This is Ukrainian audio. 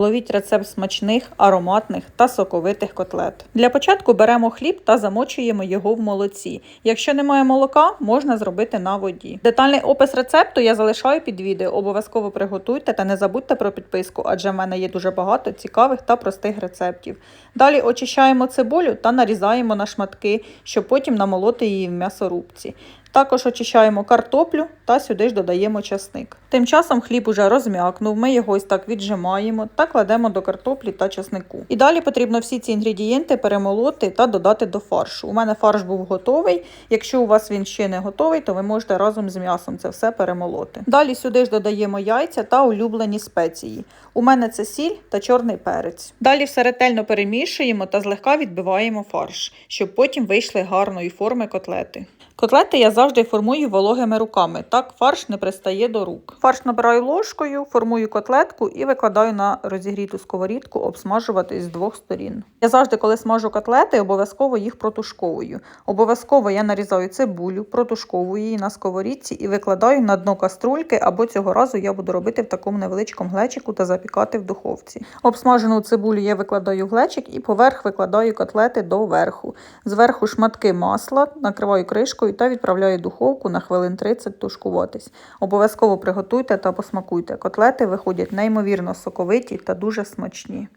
Ловіть рецепт смачних, ароматних та соковитих котлет. Для початку беремо хліб та замочуємо його в молоці. Якщо немає молока, можна зробити на воді. Детальний опис рецепту я залишаю під відео. Обов'язково приготуйте та не забудьте про підписку, адже в мене є дуже багато цікавих та простих рецептів. Далі очищаємо цибулю та нарізаємо на шматки, щоб потім намолоти її в м'ясорубці. Також очищаємо картоплю та сюди ж додаємо часник. Тим часом хліб уже розм'якнув, ми його ось так віджимаємо та кладемо до картоплі та часнику. І далі потрібно всі ці інгредієнти перемолоти та додати до фаршу. У мене фарш був готовий. Якщо у вас він ще не готовий, то ви можете разом з м'ясом це все перемолоти. Далі сюди ж додаємо яйця та улюблені спеції. У мене це сіль та чорний перець. Далі все ретельно перемішуємо та злегка відбиваємо фарш, щоб потім вийшли гарної форми котлети. Котлети я завжди формую вологими руками, так фарш не пристає до рук. Фарш набираю ложкою, формую котлетку і викладаю на розігріту сковорідку обсмажувати з двох сторін. Я завжди, коли смажу котлети, обов'язково їх протушковую. Обов'язково я нарізаю цибулю, протушковую її на сковорідці і викладаю на дно каструльки, або цього разу я буду робити в такому невеличкому глечику та запікати в духовці. Обсмажену цибулю я викладаю в глечик і поверх викладаю котлети до верху. Зверху шматки масла, накриваю кришкою та відправляю в духовку на хвилин 30 тушкуватись. Обов'язково приготуйте та посмакуйте. Котлети виходять неймовірно соковиті та дуже смачні.